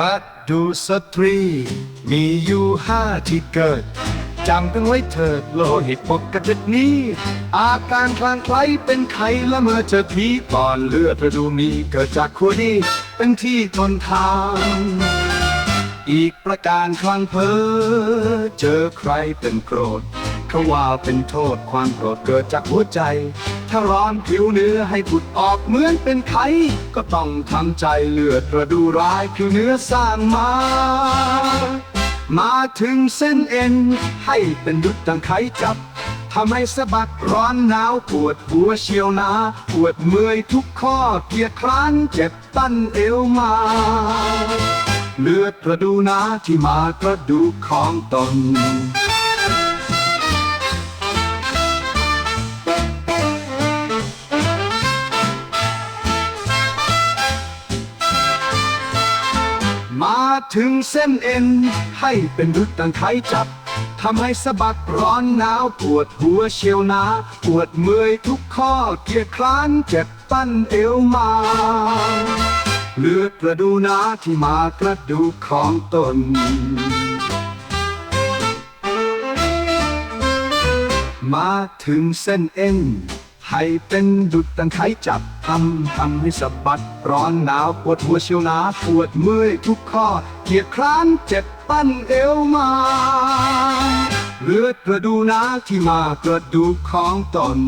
ระดูสตรี มีอยู่ห้าที่เกิดจำกันไว้เถิดโลหิตปกตินี้ อาการคลางไคล้เป็นไข้ละเมอเจอผีก่อนเลือดระดูมีเกิดจากขั้วนี้เป็นที่ทนทาน อีกประการคลังเพอเจอใครเป็นโกรธ เขาว่าเป็นโทษความโกรธเกิดจากหัวใจ ถ้าร้อนผิวเนื้อให้ผุดออกเหมือนเป็นไข้ก็ต้องทำใจเลือดระดูร้ายผิวเนื้อสร้างมา มาถึงเส้นเอ็น ให้เป็นดุจดังไขจับทำให้สะบักร้อนหนาวปวดหัวเชียวนาปวดเมื่อยทุกข้อเกียดคร้านเจ็บตั้นเอวมา เลือดกระดูนาที่มากระดูกของตน มาถึงเส้นเอ็น ให้เป็นดุจดังไขจับทำให้สะบักร้อนหนาวปวดหัวเชียวนาปวดเมื่อยทุกข้อเกียดคร้านเจ็บตั้นเอวมา เลือดกระดูนาที่มากระดูกของตนมาถึงเส้นเอ็น ให้เป็นดุดดังไขจับทำทำให้สะบัด ร้อนหนาวปวดหัวเชียวนาปวดเมื่อยทุกข้อเกียดคร้านเจ็บตั้นเอวมาเลือดกระดูนาที่มากระดูกของตน